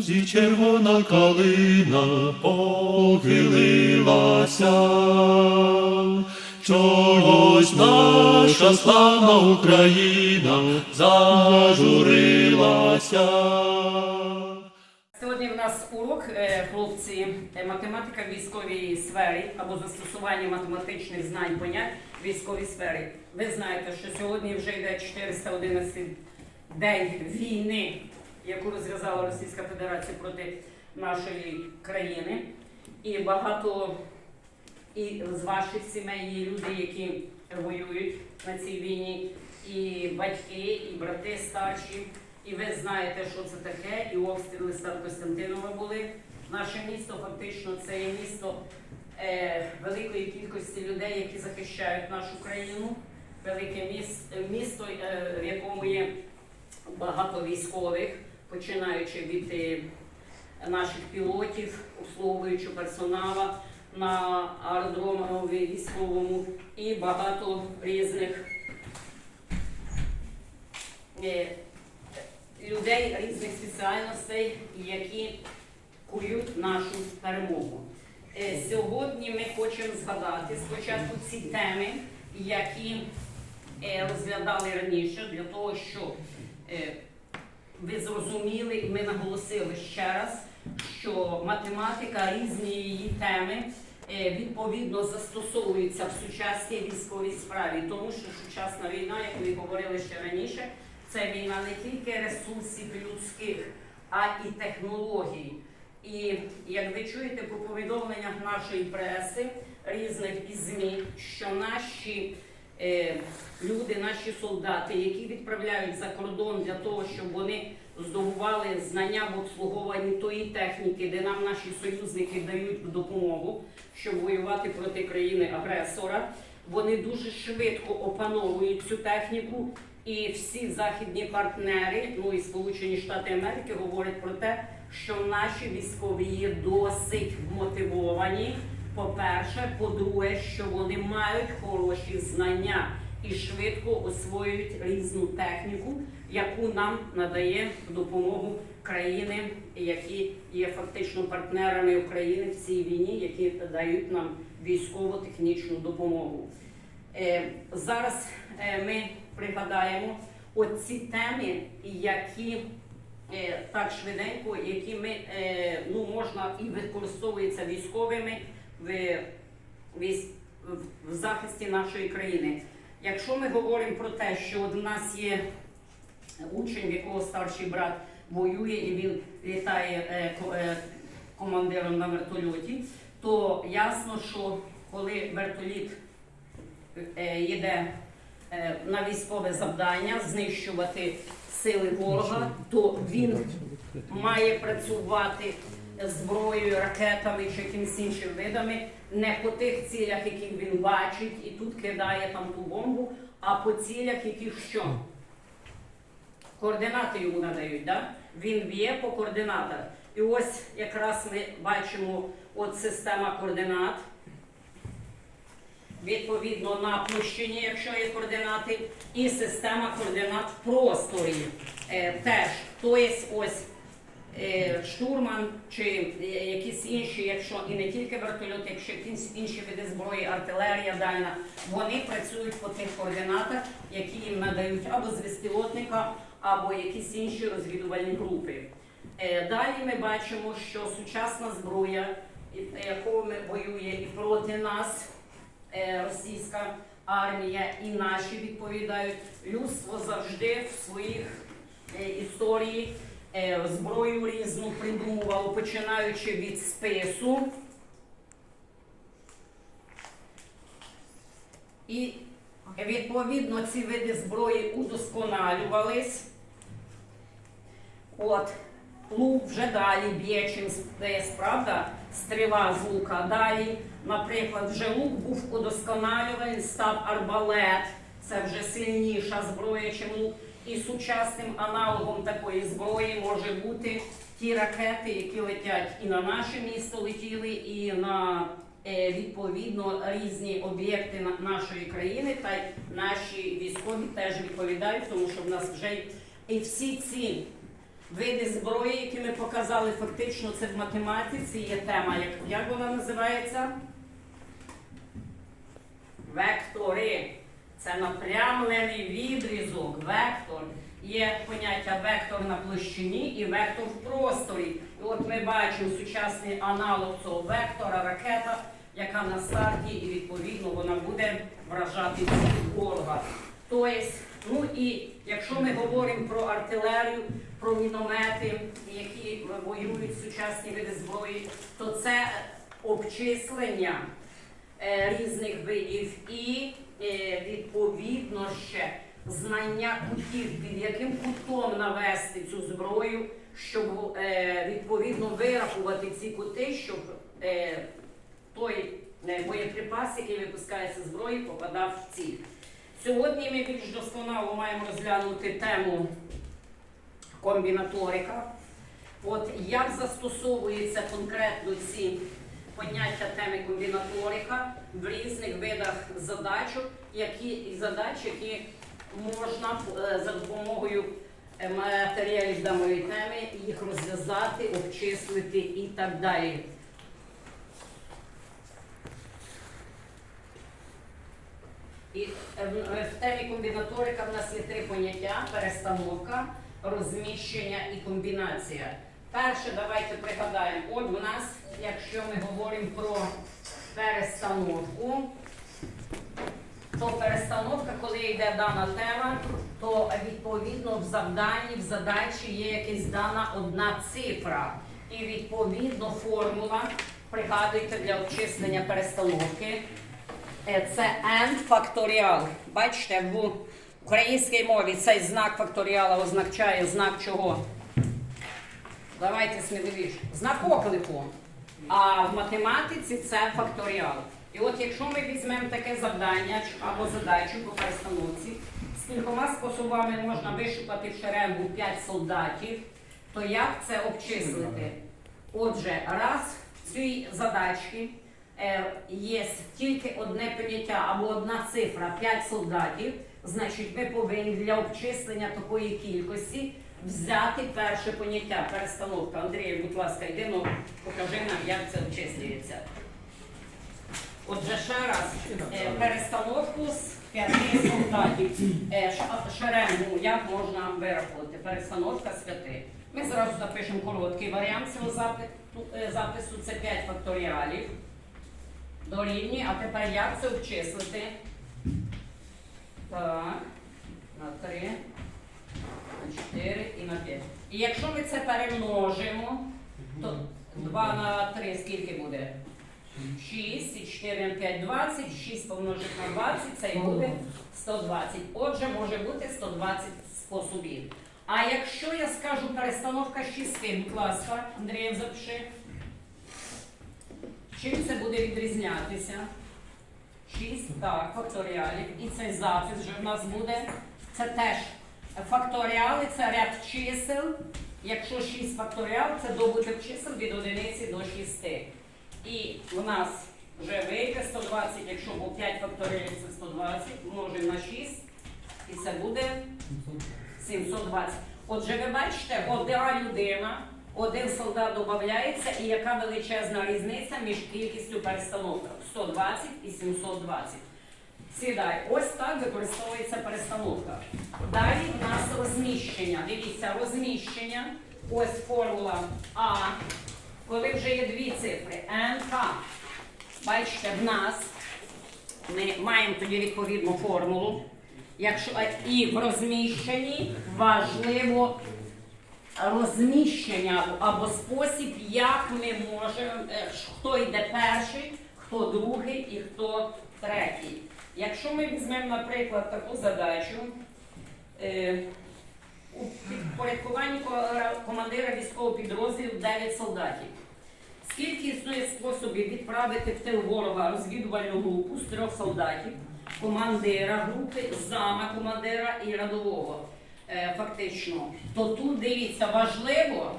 лузі червона калина похилилася. Чогось наша славна Україна зажурилася. Сьогодні в нас урок, е, хлопці, е, математика в військовій сфері або застосування математичних знань понять в військовій сфері. Ви знаєте, що сьогодні вже йде 411 день війни, яку розв'язала Російська Федерація проти нашої країни. І багато і з ваших сімей є люди, які воюють на цій війні, і батьки, і брати старші. І ви знаєте, що це таке, і обстріли Старокостянтинова були. Наше місто фактично це є місто е, великої кількості людей, які захищають нашу країну. Велике міс- місто, е, в якому є багато військових, починаючи від е, наших пілотів, обслуговуючого персонала на аеродромові військовому і багато різних е, людей різних спеціальностей, які кують нашу перемогу. Е, Сьогодні ми хочемо згадати спочатку ці теми, які розглядали раніше, для того, щоб ви зрозуміли і ми наголосили ще раз, що математика, різні її теми е, відповідно застосовуються в сучасній військовій справі, тому що сучасна війна, як ми говорили ще раніше, це війна не тільки ресурсів людських, а і технологій. І як ви чуєте по повідомленнях нашої преси, різних і ЗМІ, що наші люди, наші солдати, які відправляють за кордон для того, щоб вони здобували знання в обслуговуванні тої техніки, де нам наші союзники дають допомогу, щоб воювати проти країни-агресора, вони дуже швидко опановують цю техніку. І всі західні партнери, ну і Сполучені Штати Америки, говорять про те, що наші військові є досить вмотивовані. По-перше, по-друге, що вони мають хороші знання і швидко освоюють різну техніку, яку нам надає допомогу країни, які є фактично партнерами України в цій війні, які дають нам військово-технічну допомогу. Е, зараз е, ми пригадаємо оці теми, які е, так швиденько, які ми ну можна і використовуються військовими в, в, в захисті нашої країни. Якщо ми говоримо про те, що у нас є учень, в якого старший брат воює і він літає е, е, командиром на вертольоті, то ясно, що коли вертоліт е, йде на військове завдання знищувати сили ворога, то він має працювати зброєю, ракетами чи якимось іншим видами, не по тих цілях, які він бачить, і тут кидає там ту бомбу, а по цілях, яких що? Координати йому надають, да? він б'є по координатах. І ось якраз ми бачимо от система координат. Відповідно на площині, якщо є координати, і система координат в просторі е, теж. Тобто ось штурман чи е, якісь інші, якщо і не тільки вертольот, якщо якісь інші види зброї, артилерія дальна, вони працюють по тих координатах, які їм надають або з або якісь інші розвідувальні групи. Е, Далі ми бачимо, що сучасна зброя, якою воює і проти нас, е, російська армія і наші відповідають. Людство завжди в своїх е, історії е, зброю різну придумувало, починаючи від спису. І відповідно ці види зброї удосконалювались. От, лук вже далі б'є, чим спис, правда? Стріла з лука. Далі, наприклад, вже лук був удосконалюваний, став арбалет. Це вже сильніша зброя, чим лук. І сучасним аналогом такої зброї може бути ті ракети, які летять і на наше місто летіли, і на е, відповідно різні об'єкти нашої країни. Та й наші військові теж відповідають, тому що в нас вже і всі ці види зброї, які ми показали, фактично це в математиці є тема, як, як вона називається? Вектори. Це напрямлений відрізок, вектор. Є поняття вектор на площині і вектор в просторі. І от ми бачимо сучасний аналог цього вектора, ракета, яка на старті, і відповідно вона буде вражати ціль ворога. Тобто, ну і якщо ми говоримо про артилерію, про міномети, які воюють сучасні види зброї, то це обчислення різних видів і е, відповідно ще знання кутів, під яким кутом навести цю зброю, щоб е, відповідно вирахувати ці кути, щоб е, той е, боєприпас, який випускається зброї, попадав в ціль. Сьогодні ми більш досконало маємо розглянути тему комбінаторика. От як застосовуються конкретно ці поняття теми комбінаторика в різних видах задачок, які задач, які можна е, за допомогою е, матеріалів даної теми їх розв'язати, обчислити і так далі. І е, в темі комбінаторика в нас є три поняття: перестановка, розміщення і комбінація. Перше, давайте пригадаємо, от у нас, якщо ми говоримо про перестановку, то перестановка, коли йде дана тема, то відповідно в завданні, в задачі є якась дана одна цифра. І відповідно формула, пригадуйте для обчислення перестановки, Е, Це n факторіал. Бачите, в українській мові цей знак факторіала означає знак чого? Давайте сміливіше. Знак оклику. А в математиці це факторіал. І от якщо ми візьмемо таке завдання або задачу по перестановці, з кількома способами можна вишукати в шеренгу 5 солдатів, то як це обчислити? Отже, раз в цій задачці е, є тільки одне поняття або одна цифра 5 солдатів, значить ми повинні для обчислення такої кількості взяти перше поняття, перестановка. Андрій, будь ласка, йди ну, покажи нам, як це обчислюється. Отже, ще раз, е, перестановку з п'яти солдатів. Е, Шеренгу, як можна вирахувати? Перестановка з п'яти. Ми зразу запишемо короткий варіант цього е, запису. Це 5 факторіалів. Дорівнює. А тепер як це обчислити? Так, на 3, на 4 і на 5. І якщо ми це перемножимо, то 2 на 3 скільки буде? 6, і 4 на 5, 20, 6 помножити на 20, це і буде 120. Отже, може бути 120 способів. А якщо я скажу перестановка 6, будь ласка, Андрієв запиши. Чим це буде відрізнятися? 6, так, факторіалів. І цей запис вже в нас буде. Це теж факторіали, це ряд чисел. Якщо 6 факторіал, це добуток чисел від одиниці до 6. І в нас вже вийде 120, якщо було 5 факторіалів, це 120, множимо на 6, і це буде 720. Отже, ви бачите, одна людина, один солдат додається, і яка величезна різниця між кількістю перестановок 120 і 720. Сідай, ось так використовується перестановка. Далі в нас розміщення. Дивіться, розміщення. Ось формула А. Коли вже є дві цифри НК. Бачите, в нас ми маємо тоді відповідну формулу. Якщо і в розміщенні важливо розміщення або спосіб, як ми можемо, е, хто йде перший, хто другий і хто третій. Якщо ми візьмемо, наприклад, таку задачу, е, у підпорядкуванні командира військового підрозділу 9 солдатів. Скільки існує способів відправити в тил ворога розвідувальну групу з трьох солдатів, командира групи, зама командира і рядового? Е, фактично, то тут дивіться, важливо,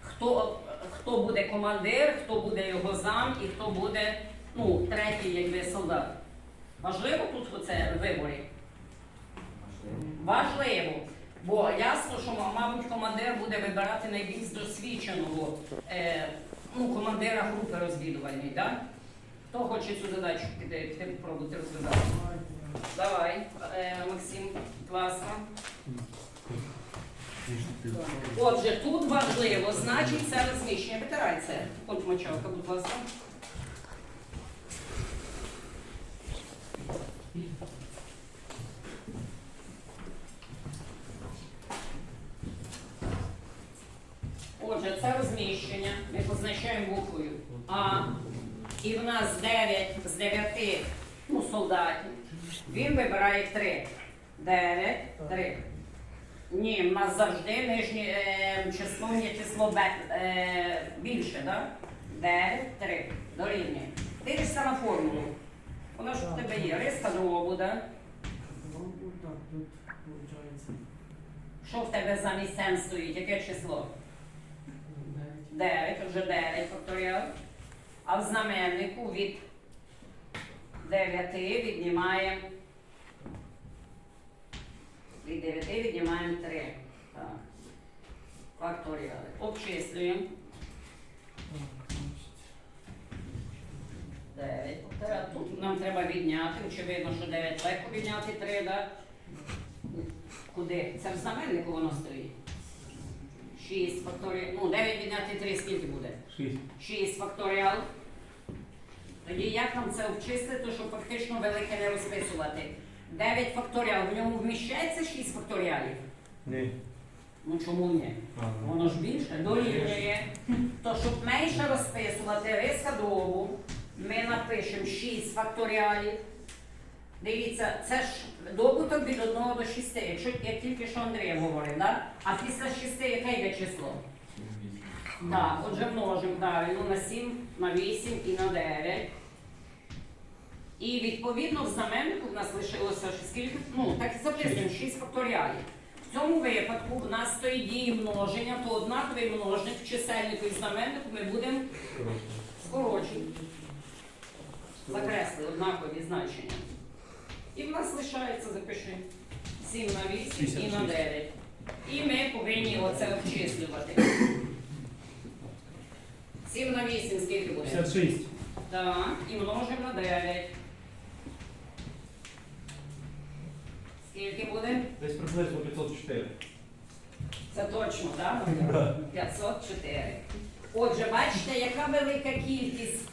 хто, хто буде командир, хто буде його зам і хто буде ну, третій, якби солдат. Важливо тут оце виборі? Важливо. Бо ясно, що, мабуть, командир буде вибирати найбільш досвідченого е, ну, командира групи розвідувальної, так? Хто хоче цю задачу піти, піти попробувати розв'язати? Давай, е, Максим, ласка. Отже, тут важливо, значить, це розміщення. Витирай це. От мочалка, будь ласка. Отже, це розміщення. Ми позначаємо буквою А. І в нас 9 з 9 ну, солдатів. Він вибирає 3. 9, 3. Ні, в нас завжди нижнє е, число є число е, більше, так? 9, 3. Дорівнює. Дивишся на формулу. Вона ж у тебе є. Риска да? Ну, так тут. Що в тебе замість М стоїть? Яке число? Девять. 9, вже 9 факторіал. А в знаменнику від 9 віднімаємо. Від 9 віднімаємо 3. Так. Факторіали. Обчислюємо. Так, значит, 9 факторіал. Тут нам треба відняти. Очевидно, що 9 легко відняти 3, да? Куди? Це в знаменнику воно стоїть. 6 факторіал. Ну, 9 відняти 3 скільки буде? 6 факторіал. Тоді як нам це обчислити, щоб фактично велике не розписувати? 9 факторіал, в ньому вміщається 6 факторіалів? Ні. Ну чому ні? Воно ж більше дорівнює. То щоб менше розписувати риска дробу, ми напишемо 6 факторіалів. Дивіться, це ж добуток від 1 до 6, якщо як тільки що Андрій говорив, да? а після 6 яке йде число? Так, отже множимо правильно на 7, на 8 і на 9. І відповідно в знаменнику в нас лишилося скільки? Ну, так і записуємо 6 факторіалів. В цьому випадку у нас стоїть дії множення, то однаковий множник в чисельнику і знаменнику ми будемо скорочувати. Закресли однакові значення. І в нас лишається, запиши, 7 на 8 і на 9. І ми повинні оце обчислювати. 7 на 8 скільки буде? 56. Так, і множимо на 9. Скільки буде? Десь приблизно 504. Це точно, так? 504. Отже, бачите, яка велика кількість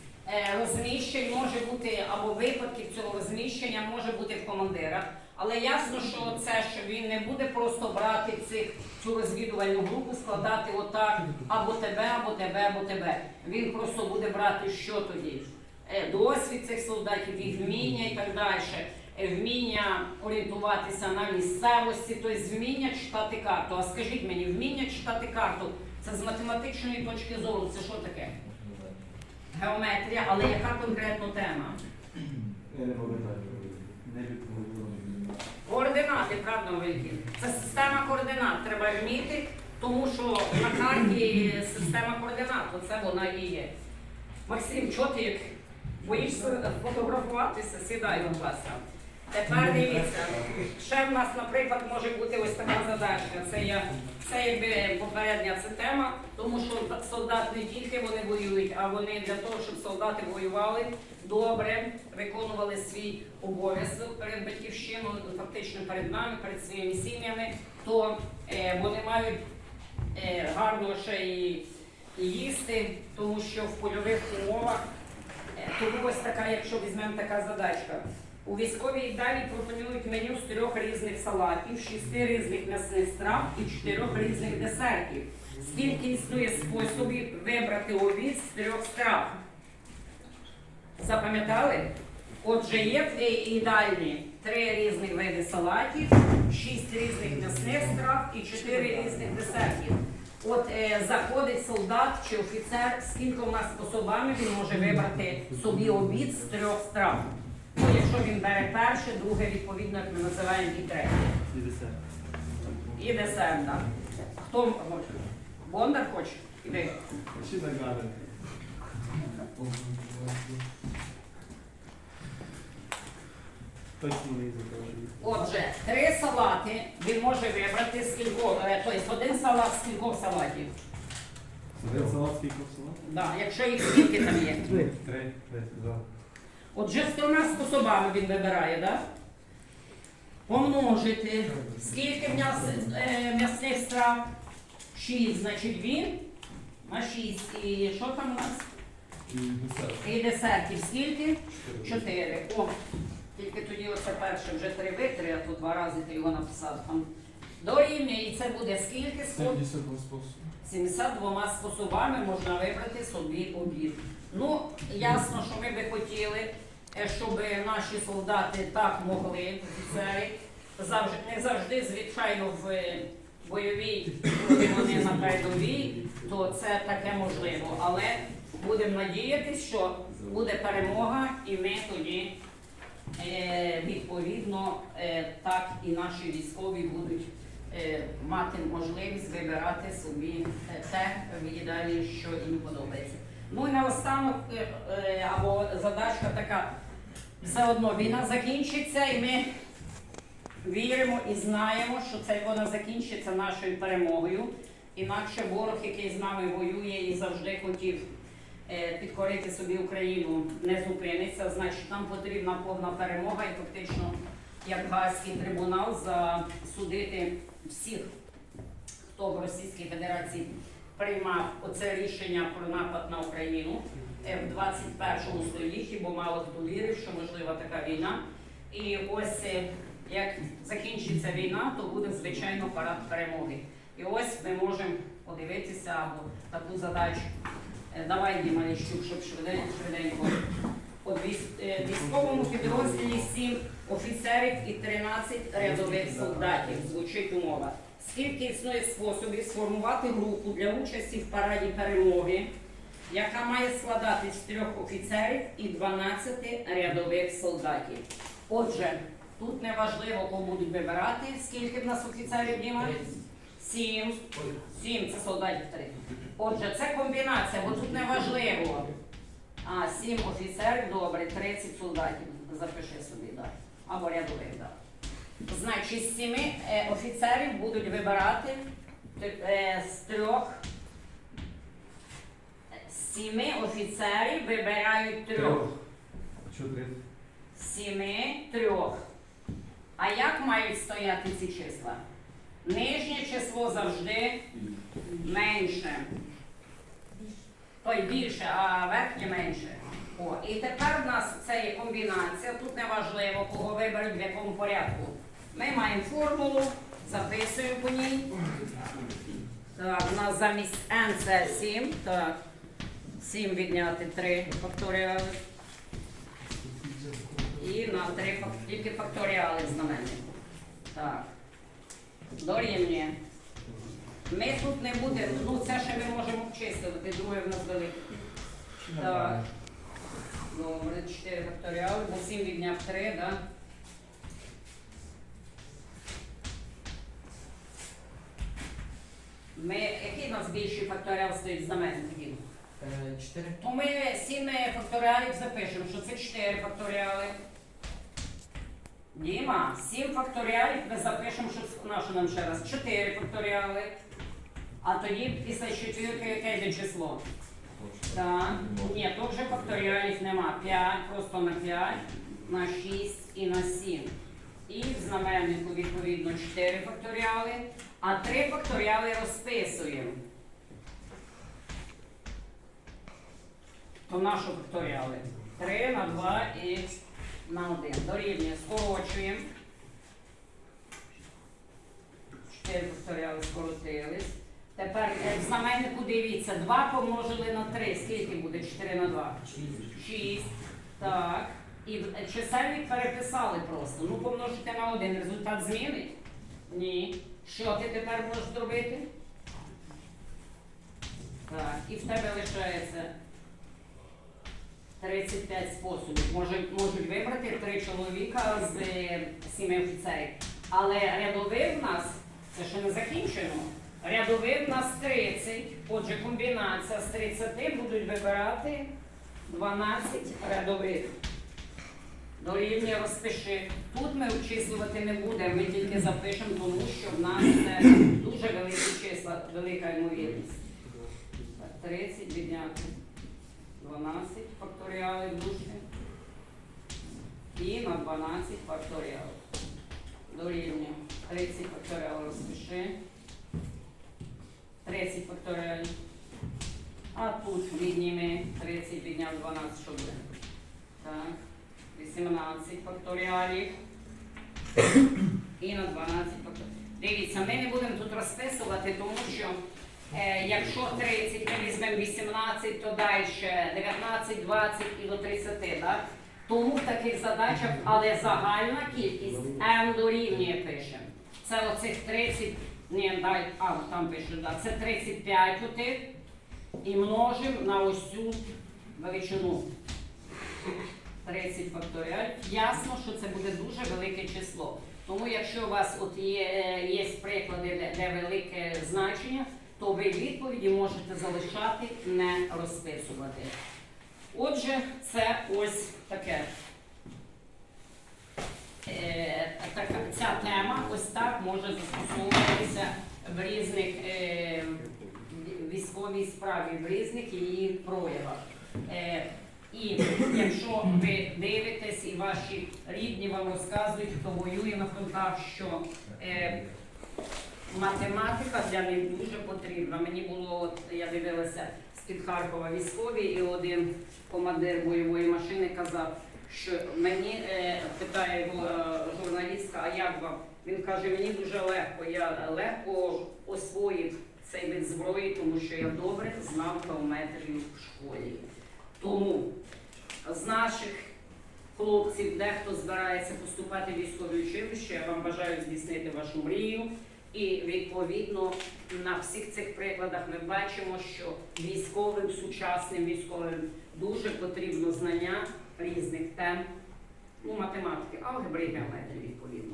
розміщень може бути, або випадків цього розміщення може бути в командирах. Але ясно, що це, що він не буде просто брати цих, цю розвідувальну групу, складати отак або тебе, або тебе, або тебе. Він просто буде брати що тоді? Е, Досвід цих солдатів, їх вміння і так далі. Е, Вміння орієнтуватися на місцевості, тобто вміння читати карту. А скажіть мені, вміння читати карту це з математичної точки зору, це що таке? Геометрія, але яка конкретно тема? Я не пам'ятаю. Не. Координати, правда, великі. Це система координат. Треба вміти, тому що на карті система координат, оце вона і є. Максим, чого ти як боїшся фотографуватися? Сідай, будь ласка. Тепер дивіться, ще в нас, наприклад, може бути ось така задачка. Це, я, це якби попередня це тема, тому що солдат не тільки вони воюють, а вони для того, щоб солдати воювали добре, виконували свій обов'язок перед батьківщиною, фактично перед нами, перед своїми сім'ями, то е, вони мають е, гарно ще і, і їсти, тому що в польових умовах Е, Тому ось така, якщо візьмемо така задачка. У військовій далі пропонують меню з трьох різних салатів, шести різних м'ясних страв і чотирьох різних десертів. Скільки існує способів вибрати обід з трьох страв? Запам'ятали? Отже, є в ідеальні три різних види салатів, шість різних м'ясних страв і чотири різних десертів. От е, заходить солдат чи офіцер з кількома способами він може вибрати собі обід з трьох страв. Якщо він бере перше, друге, відповідно, як ми називаємо і третє. І десерт, І десерт, так. Хто хоче? Бондар хоче? Іди. Чи закажу. Отже, три салати він може вибрати з кількох, тобто один салат з кількох салатів. Один салат скільки салат? Да, якщо їх скільки там є. Три. Три. Три. Отже, з трьома способами він вибирає, так? Помножити. Скільки м'яс, м'ясних страв? Шість, значить він на шість. І що там у нас? І десерт. І десертів скільки? Чотири. О, тільки тоді оце перше вже три витри, а то два рази ти його написав там. Дорівнює, і це буде скільки? Сто- 72 способи. 72 способами можна вибрати собі обід. Ну, ясно, що ми би хотіли, щоб наші солдати так могли, офіцери, завжди, не завжди, звичайно, в е, бойовій, коли вони на передовій, то це таке можливо. Але будемо надіятися, що буде перемога, і ми тоді е, відповідно е, так і наші військові будуть е, мати можливість вибирати собі е, те в їдальні, що їм подобається. Ну і наостанок, е, е, або задачка така, все одно війна закінчиться, і ми віримо і знаємо, що це вона закінчиться нашою перемогою. Інакше ворог, який з нами воює і завжди хотів е, підкорити собі Україну, не зупиниться. Значить, нам потрібна повна перемога і фактично, як Гаазький трибунал, засудити всіх, хто в Російській Федерації приймав оце рішення про напад на Україну е, в 21 столітті, бо мало хто вірив, що можлива така війна. І ось е, як закінчиться війна, то буде звичайно парад перемоги. І ось ми можемо подивитися або таку задачу. Е, Давай, Діма Ліщук, щоб швиденько, швиденько. От військовому підрозділі 7 офіцерів і 13 рядових солдатів. Звучить умова. Скільки існує способів сформувати групу для участі в параді перемоги, яка має складатись з трьох офіцерів і 12 рядових солдатів. Отже, тут не важливо, кого будуть вибирати, скільки в нас офіцерів Діма? Сім. Сім це солдатів три. Отже, це комбінація, бо тут не важливо. А, сім офіцерів, добре, 30 солдатів. Запиши собі, так. Або рядових, так. Значить, з сіми е, офіцерів будуть вибирати е, з трьох. З сіми офіцерів вибирають трьох. Чотири. Сіми трьох. А як мають стояти ці числа? Нижнє число завжди менше. Той більше, а верхнє менше. О, і тепер в нас це є комбінація. Тут не важливо, кого виберуть, в якому порядку. Ми маємо формулу, записуємо по ній. Так, у нас замість n це 7. Так. 7 відняти 3 факторіали. І на 3 тільки факторіали знаменнику. Так. Дорівнює. Ми тут не будемо, ну це ще ми можемо обчислювати, друге в нас велике. Так. Добре, 4 факторіали, бо 7 відняв 3, так? Да? Ми, який у нас більший факторіал стоїть в знаменнику? Е, Чотири. То ми 7 факторіалів запишемо, що це 4 факторіали. Діма, 7 факторіалів ми запишемо, що на що нам ще раз? 4 факторіали. А тоді після четвірки яке йде число? Так. Ні, то вже факторіалів нема. 5, просто на 5, на 6 і на 7. І в знаменнику відповідно 4 факторіали, а 3 факторіали розписуємо. То нашу факторіали? 3 на 2 і на 1. Дорівнює. Скорочуємо. 4 факторіали скоротились. Тепер е, знаменнику дивіться, 2 помножили на 3. Скільки буде 4 на 2? 6. Так. І в- е, чисельник переписали просто. Ну, помножити на 1. Результат змінить? Ні. Що ти тепер можеш зробити? Так. І в тебе лишається 35 способів. Можуть, можуть вибрати три чоловіка з е, сіми офіцерів. Але рядових в нас, це ще не закінчено. Рядових в нас 30. Отже, комбінація з 30 будуть вибирати 12 рядових. Дорівнює розпиши. Тут ми обчислювати не будемо, ми тільки запишемо, тому що в нас це дуже великі числа, велика ймовірність. 30 відняти 12 факторіалів дужки. І на 12 факторіалів. Дорівнює 30 факторіалів розпиши. 30 факторіалів. А тут відніми 30 відняв 12, що буде? Так. 18 факторіалів. І на 12 факторіалів. Дивіться, ми не будемо тут розписувати, тому що е, якщо 30 ми візьмемо 18, то далі 19, 20 і до 30, так? Тому в таких задачах, але загальна кількість m дорівнює пишемо. Це оцих 30, ні, дай, а, там пише, да, це 35 отих і множимо на ось цю величину. 30 факторіаль. Ясно, що це буде дуже велике число. Тому якщо у вас от є, е, є приклади, де, де велике значення, то ви відповіді можете залишати, не розписувати. Отже, це ось таке. Е, ця тема ось так може застосовуватися в різних е, військовій справі, в різних її проявах. Е, і якщо ви дивитесь і ваші рідні вам розказують, хто воює на фронтах, що е, математика для них дуже потрібна. Мені було, от я дивилася з-під Харкова військові, і один командир бойової машини казав, що мені е, питає е, журналістка, а як вам? Він каже, мені дуже легко, я легко освоїв цей вид зброї, тому що я добре знав кілометрів в школі. Тому з наших хлопців, дехто збирається поступати в військове училище, я вам бажаю здійснити вашу мрію. І відповідно на всіх цих прикладах ми бачимо, що військовим, сучасним військовим дуже потрібно знання різних тем, ну, математики, алгебри і геометрії відповідно.